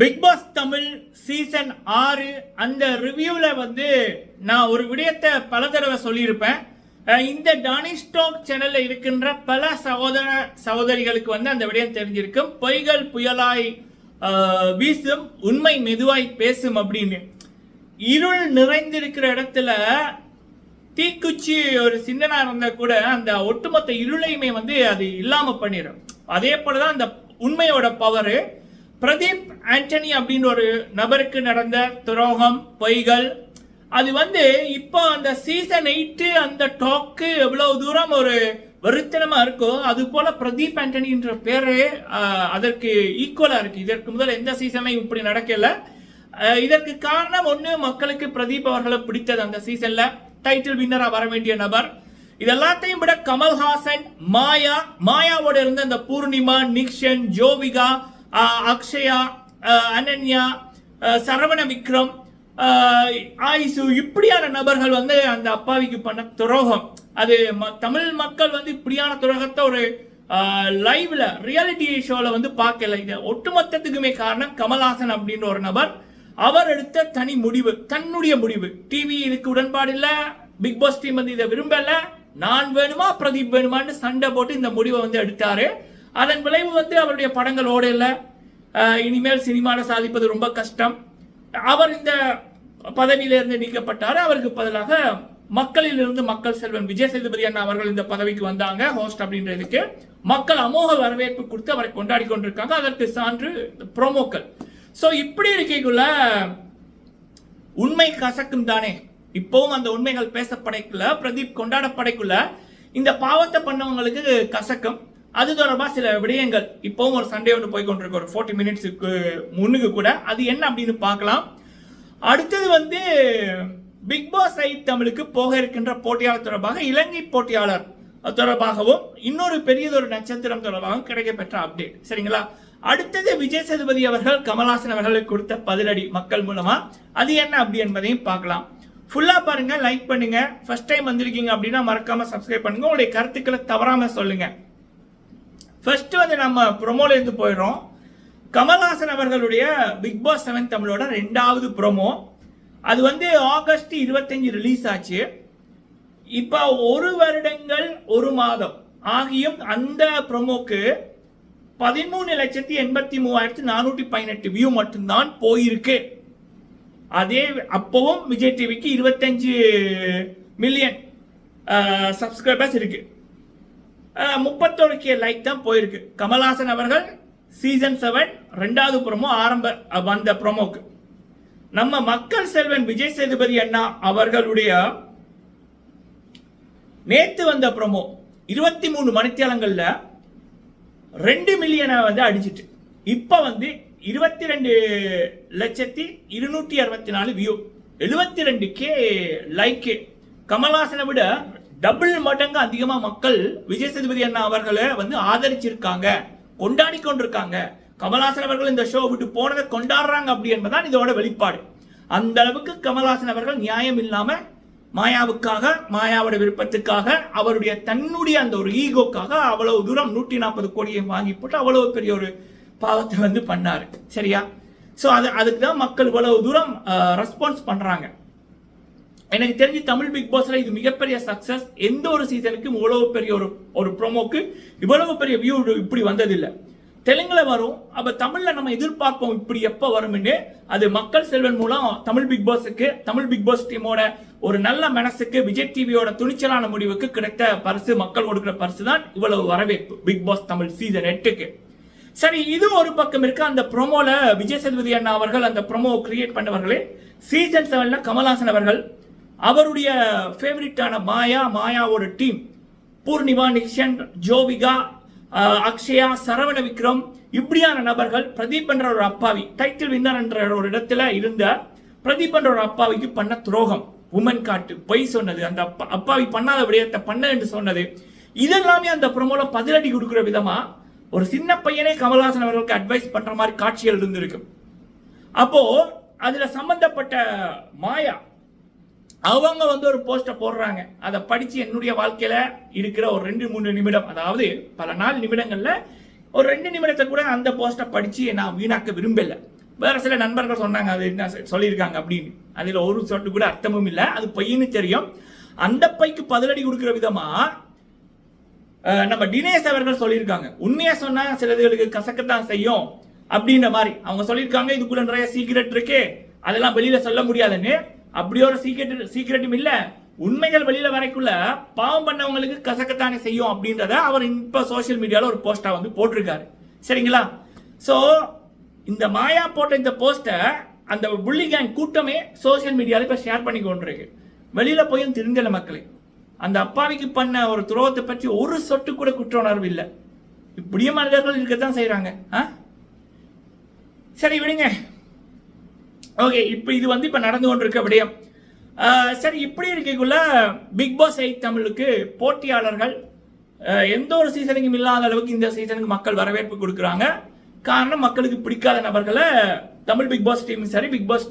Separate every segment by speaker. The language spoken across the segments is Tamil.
Speaker 1: பிக் பாஸ் தமிழ் சீசன் ஆறு அந்த ரிவ்யூவில் வந்து நான் ஒரு விடயத்தை பல தடவை சொல்லியிருப்பேன். இந்த டானி சேனலில் இருக்கின்ற பல சகோதர சகோதரிகளுக்கு வந்து அந்த விடயம் தெரிஞ்சிருக்கும். பொய்கள் புயலாய் வீசும் உண்மை மெதுவாய் பேசும் அப்படின்னு. இருள் நிறைந்திருக்கிற இடத்துல தீக்குச்சி ஒரு சின்னனா இருந்தா கூட அந்த ஒட்டுமொத்த இருளையுமே வந்து அது இல்லாம பண்ணிடும் அதே போலதான் அந்த உண்மையோட பவரு பிரதீப் ஆண்டனி அப்படின்னு ஒரு நபருக்கு நடந்த துரோகம் பொய்கள். அது வந்து இப்போ அந்த சீசன் எயிட்டு அந்த டாக்கு எவ்வளவு தூரம் ஒரு வெறித்தனமா இருக்கோ அது போல பிரதீப் ஆண்டனின்ற பேரு அதற்கு ஈக்குவலா இருக்கு. இதற்கு முதல் எந்த சீசனும் இப்படி நடக்கல. இதற்கு காரணம் ஒன்று மக்களுக்கு பிரதீப் அவர்களை பிடித்தது அந்த சீசன்ல டைட்டில் வின்னரா வர வேண்டிய நபர். இதெல்லாத்தையும் விட கமல்ஹாசன் மாயா மாயாவோட இருந்த அந்த பூர்ணிமா நிக்ஷன் ஜோவிகா அக்ஷயா அனன்யா சரவண விக்ரம் ஆயுசு இப்படியான நபர்கள் வந்து அந்த அப்பாவிக்கு பண்ண துரோகம். அது ம- தமிழ் மக்கள் வந்து இப்படியான துரோகத்தை ஒரு லைவ்ல ரியாலிட்டி ஷோல வந்து பார்க்கல. இது ஒட்டுமொத்தத்துக்குமே காரணம் கமல்ஹாசன் அப்படின்ற ஒரு நபர். அவர் எடுத்த தனி முடிவு தன்னுடைய முடிவு. டிவி இதுக்கு உடன்பாடு இல்ல. பிக் பாஸ் டீம் வந்து இதை விரும்பல. நான் வேணுமா பிரதீப் வேணுமான்னு சண்டை போட்டு இந்த முடிவை வந்து எடுத்தாரு. அதன் விளைவு வந்து அவருடைய படங்கள் ஓடல. இனிமேல் சினிமாவில் சாதிப்பது ரொம்ப கஷ்டம். அவர் இந்த பதவியிலிருந்து நீக்கப்பட்டார். அவருக்கு பதிலாக மக்களிலிருந்து மக்கள் செல்வன் விஜய் சேதுபதி அண்ணா அவர்கள் இந்த பதவிக்கு வந்தாங்க ஹோஸ்ட் அப்படின்றதுக்கு. மக்கள் அமோக வரவேற்பு கொடுத்து அவரை கொண்டாடி கொண்டிருக்காங்க. அதற்கு சான்று ப்ரோமோக்கள் ஸோ இப்படி இருக்கைக்குள்ள உண்மை கசக்கும் தானே. இப்பவும் அந்த உண்மைகள் பேசப்படைக்குள்ள பிரதீப் கொண்டாடப்படைக்குள்ள இந்த பாவத்தை பண்ணவங்களுக்கு கசக்கும். அது தொடர்பாக சில விடயங்கள். இப்போவும் ஒரு சண்டே ஒன்று போய் கொண்டிருக்கு. ஒரு ஃபோர்ட்டி மினிட்ஸுக்கு முன்னுக்கு கூட. அது என்ன அப்படின்னு பார்க்கலாம். அடுத்தது வந்து பிக் பாஸ் ஐ தமிழுக்கு போக இருக்கின்ற போட்டியாளர் தொடர்பாக இலங்கை போட்டியாளர் தொடர்பாகவும் இன்னொரு பெரியதொரு நட்சத்திரம் தொடர்பாகவும் கிடைக்கப்பெற்ற அப்டேட் சரிங்களா? அடுத்தது விஜய் சேதுபதி அவர்கள் கமல்ஹாசன் அவர்களுக்கு கொடுத்த பதிலடி மக்கள் மூலமா. அது என்ன அப்படி என்பதையும் பார்க்கலாம். ஃபுல்லாக பாருங்க லைக் பண்ணுங்க. ஃபர்ஸ்ட் டைம் வந்திருக்கீங்க அப்படின்னா மறக்காம சப்ஸ்கிரைப் பண்ணுங்க. உங்களுடைய கருத்துக்களை தவறாம சொல்லுங்க. ஃபர்ஸ்ட் வந்து நம்ம ப்ரொமோலேருந்து போயிடுறோம். கமல்ஹாசன் அவர்களுடைய பிக் பாஸ் செவன் தமிழோட ரெண்டாவது ப்ரோமோ அது வந்து ஆகஸ்ட் இருபத்தஞ்சு ரிலீஸ் ஆச்சு. இப்போ ஒரு வருடங்கள் ஒரு மாதம் ஆகியும் அந்த ப்ரொமோக்கு பதிமூணு லட்சத்தி எண்பத்தி மூவாயிரத்தி நானூற்றி பதினெட்டு வியூ மட்டும்தான் போயிருக்கு. அதே அப்பவும் விஜய் டிவிக்கு இருபத்தஞ்சு மில்லியன் சப்ஸ்கிரைபர்ஸ் இருக்குது முப்பத்தோரு கே லைக் தான் போயிருக்கு. கமல்ஹாசன் அவர்கள் சீசன் செவன் ரெண்டாவது ப்ரோமோ ஆரம்ப வந்த ப்ரொமோக்கு நம்ம மக்கள் செல்வன் விஜய் சேதுபதி அண்ணா அவர்களுடைய நேத்து வந்த ப்ரோமோ இருபத்தி மூணு மணித்தியாலங்களில் ரெண்டு மில்லியனை வந்து அடிச்சிட்டு. இப்போ வந்து இருபத்தி ரெண்டு லட்சத்தி இருநூற்றி அறுபத்தி நாலு வியூ எழுபத்தி ரெண்டு கே லைக் கமல்ஹாசனை விட டபுள் மடங்கு அதிகமா மக்கள் விஜய் சேதுபதி அண்ணா அவர்களை வந்து ஆதரிச்சிருக்காங்க கொண்டாடி கொண்டிருக்காங்க. கமல்ஹாசன் அவர்கள் இந்த ஷோ விட்டு போனதை கொண்டாடுறாங்க அப்படி என்பதுதான் இதோட வெளிப்பாடு. அந்த அளவுக்கு கமல்ஹாசன் அவர்கள் நியாயம் இல்லாம மாயாவுக்காக மாயாவோட விருப்பத்துக்காக அவருடைய தன்னுடைய அந்த ஒரு ஈகோக்காக அவ்வளவு தூரம் நூற்றி நாற்பது கோடியை வாங்கி போட்டு அவ்வளவு பெரிய ஒரு பாவத்தை வந்து பண்ணாரு. சரியா? ஸோ அது அதுக்கு தான் மக்கள் இவ்வளவு தூரம் ரெஸ்பான்ஸ் பண்றாங்க. எனக்கு தெரிஞ்சு தமிழ் பிக் பாஸ்ல இது மிகப்பெரிய சக்சஸ் எந்த ஒரு சீசனுக்கும் இவ்வளவு பெரிய ஒரு ஒரு ப்ரோமோக்கு இவ்வளவு பெரிய வியூ இப்படி வந்ததில்லை. தெலுங்குல வரும் அப்ப தமிழ்ல நம்ம எதிர்பார்ப்போம் இப்படி எப்ப வரும்னு. அது மக்கள் செல்வன் மூலம் தமிழ் பிக் பாஸுக்கு தமிழ் பிக் பாஸ் டீமோட ஒரு நல்ல மனசுக்கு விஜய் டிவியோட துணிச்சலான முடிவுக்கு கிடைத்த பரிசு மக்கள் கொடுக்கிற பரிசு தான் இவ்வளவு வரவேற்பு பிக் பாஸ் தமிழ் சீசன் எட்டுக்கு. சரி இது ஒரு பக்கம் இருக்கு அந்த ப்ரோமோல விஜய் சேதுபதி அண்ணா அவர்கள் அந்த ப்ரோமோ கிரியேட் பண்ணவர்களே. சீசன் செவன்ல கமல்ஹாசன் அவர்கள் அவருடைய ஃபேவரட்டான மாயா மாயாவோட டீம் பூர்ணிமா நிஷன் ஜோவிகா அக்ஷயா சரவண விக்ரம் இப்படியான நபர்கள் பிரதீப் என்ற ஒரு அப்பாவி டைட்டில் வின்னர் என்ற ஒரு இடத்துல இருந்த பிரதீப் என்ற ஒரு அப்பாவிக்கு பண்ண துரோகம். உமன் காட்டு பொய் சொன்னது. அந்த அப்பா- அப்பாவி பண்ணாத விடயத்தை பண்ண என்று சொன்னது. இதெல்லாமே அந்த ப்ரோமோல பதிலடி கொடுக்குற விதமா ஒரு சின்ன பையனே கமல்ஹாசன் அவர்களுக்கு அட்வைஸ் பண்ற மாதிரி காட்சிகள் இருந்திருக்கு. அப்போ அதுல சம்பந்தப்பட்ட மாயா அவங்க வந்து ஒரு போஸ்டை போடுறாங்க. அதை படித்து என்னுடைய வாழ்க்கையில் இருக்கிற ஒரு ரெண்டு மூணு நிமிடம் அதாவது பல நாள் நிமிடங்களில் ஒரு ரெண்டு நிமிடத்தை கூட அந்த போஸ்ட்டை படித்து நான் வீணாக்க விரும்பலை. வேறு சில நண்பர்கள் சொன்னாங்க அது என்ன சொல்லியிருக்காங்க அப்படின்னு. அதில் ஒரு சொட்டு கூட அர்த்தமும் இல்லை அது பையனு தெரியும். அந்த பைக்கு பதிலடி கொடுக்குற விதமாக நம்ம தினேஷ் அவர்கள் சொல்லியிருக்காங்க. உண்மையாக சொன்னால் சிலதுகளுக்கு கசக்கத்தான் செய்யும் அப்படின்ற மாதிரி. அவங்க சொல்லியிருக்காங்க இதுக்குள்ள நிறைய சீக்ரெட் இருக்கு. அதெல்லாம் வெளியில் சொல்ல முடியாதுன்னு. அப்படி ஒரு சீக்கிரட் சீக்ரெட்டும் இல்லை. உண்மைகள் வெளியில வரைக்குள்ள பாவம் பண்ணவங்களுக்கு கசக்கத்தானே செய்யும் அப்படின்றத அவர் இப்போ சோஷியல் மீடியாவில் ஒரு போஸ்டா வந்து போட்டிருக்காரு. சரிங்களா? ஸோ இந்த மாயா போட்ட இந்த போஸ்ட்டை அந்த புள்ளி கேங் கூட்டமே சோஷியல் மீடியாவில் இப்போ ஷேர் பண்ணி கொண்டிருக்கு. வெளியில் போயும் திருந்தல மக்களே. அந்த அப்பாவிக்கு பண்ண ஒரு துரோகத்தை பற்றி ஒரு சொட்டு கூட குற்ற உணர்வு இல்லை. இப்படியே மனிதர்கள் இருக்கத்தான் செய்கிறாங்க ஆ? சரி விடுங்க. ஓகே இப்போ இது வந்து இப்போ நடந்து கொண்டிருக்க விடயம் சரி இப்படி இருக்கக்குள்ள பிக் பாஸ் எயிட் தமிழுக்கு போட்டியாளர்கள் எந்த ஒரு சீசனுக்கும் இல்லாத அளவுக்கு இந்த சீசனுக்கு மக்கள் வரவேற்பு கொடுக்குறாங்க. காரணம் மக்களுக்கு பிடிக்காத நபர்களை தமிழ் பிக் பாஸ் டீமும் சரி பிக் பாஸ்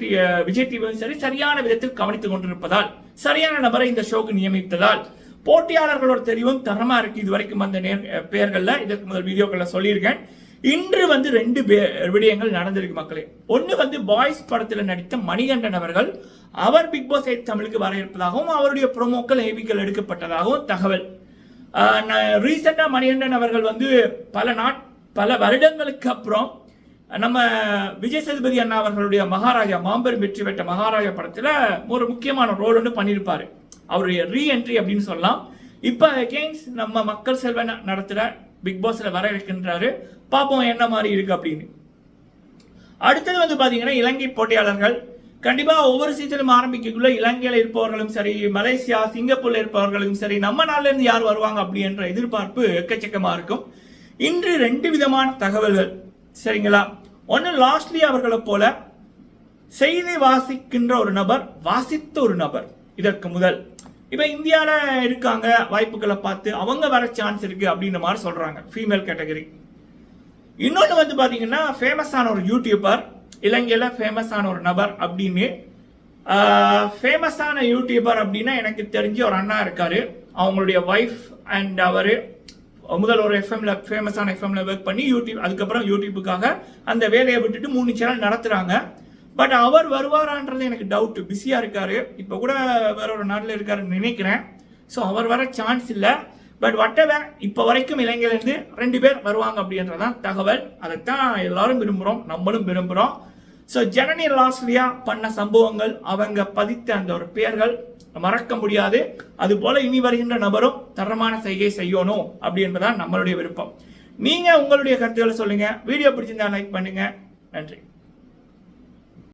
Speaker 1: விஜய் டிவியும் சரி சரியான விதத்தில் கவனித்துக் கொண்டிருப்பதால் சரியான நபரை இந்த ஷோக்கு நியமித்ததால் போட்டியாளர்களோட தெரிவும் தரமா இருக்கு. இது வரைக்கும் வந்த நேர் பெயர்கள்ல இதற்கு முதல் வீடியோக்களை சொல்லியிருக்கேன். இன்று வந்து ரெண்டு பே- விடயங்கள் நடந்திருக்கு மக்களே. ஒன்று வந்து பாய்ஸ் படத்தில் நடித்த மணிகண்டன் அவர்கள் அவர் பிக் பாஸ் எயிட் தமிழுக்கு வர இருப்பதாகவும் அவருடைய ப்ரொமோக்கள் ஏவிக்கள் எடுக்கப்பட்டதாகவும் தகவல். ரீசெண்டாக மணிகண்டன் அவர்கள் வந்து பல நாட் பல வருடங்களுக்கு அப்புறம் நம்ம விஜய் சேதுபதி அண்ணா அவர்களுடைய மகாராஜா மாம்பெரும் வெற்றி பெற்ற மகாராஜா படத்தில் ஒரு முக்கியமான ரோல் ஒன்று பண்ணியிருப்பார். அவருடைய ரீஎன்ட்ரி அப்படின்னு சொல்லலாம். இப்போ அகெயின்ஸ் நம்ம மக்கள் செல்வன் நடத்துகிற பிக் பாஸில் வர இருக்கின்றாரு. பார்ப்போம் என்ன மாதிரி இருக்குது அப்படின்னு. அடுத்தது வந்து பார்த்தீங்கன்னா இலங்கை போட்டியாளர்கள். கண்டிப்பாக ஒவ்வொரு சீசனும் ஆரம்பிக்கக்குள்ள இலங்கையில் இருப்பவர்களும் சரி மலேசியா சிங்கப்பூரில் இருப்பவர்களும் சரி நம்ம நாள்ல இருந்து யார் வருவாங்க அப்படின்ற எதிர்பார்ப்பு எக்கச்சக்கமாக இருக்கும். இன்று ரெண்டு விதமான தகவல்கள். சரிங்களா? ஒன்று லாஸ்ட்லி அவர்களை போல செய்தி வாசிக்கின்ற ஒரு நபர் வாசித்த ஒரு நபர். இதற்கு முதல். இப்போ இந்தியாவில் இருக்காங்க வாய்ப்புகளை பார்த்து அவங்க வர சான்ஸ் இருக்குது அப்படின்ற மாதிரி சொல்கிறாங்க ஃபீமேல் கேட்டகரி இன்னொன்று வந்து பார்த்தீங்கன்னா ஃபேமஸான ஒரு யூடியூபர் இலங்கையில் ஃபேமஸான ஒரு நபர் அப்படின்னு ஃபேமஸான யூடியூபர் அப்படின்னா எனக்கு தெரிஞ்ச ஒரு அண்ணா இருக்கார். அவங்களுடைய ஒய்ஃப் அண்ட் அவர் முதல் ஒரு எஃப்எம்ல ஃபேமஸான எஃப்எம்ல ஒர்க் பண்ணி யூடியூப் அதுக்கப்புறம் யூடியூபுக்காக அந்த வேலையை விட்டுட்டு மூணு சேனல் நடத்துகிறாங்க பட் அவர் வருவாரான்றது எனக்கு டவுட் பிஸியாக இருக்காரு. இப்போ கூட வேற ஒரு நாட்டில் இருக்காருன்னு நினைக்கிறேன். ஸோ அவர் வர சான்ஸ் இல்லை. பட் வட்டவர் இப்போ வரைக்கும் இளைஞர்லேருந்து ரெண்டு பேர் வருவாங்க அப்படின்றதான் தகவல். அதைத்தான் எல்லாரும் விரும்புகிறோம் நம்மளும் விரும்புகிறோம் ஸோ ஜனனி லாஸ்லியா பண்ண சம்பவங்கள் அவங்க பதித்த அந்த ஒரு பெயர்கள் மறக்க முடியாது. அதுபோல இனி வருகின்ற நபரும் தரமான செய்கை செய்யணும் அப்படின்றதான் நம்மளுடைய விருப்பம். நீங்கள் உங்களுடைய கருத்துக்களை சொல்லுங்கள் வீடியோ பிடிச்சிருந்தா லைக் பண்ணுங்கள் நன்றி.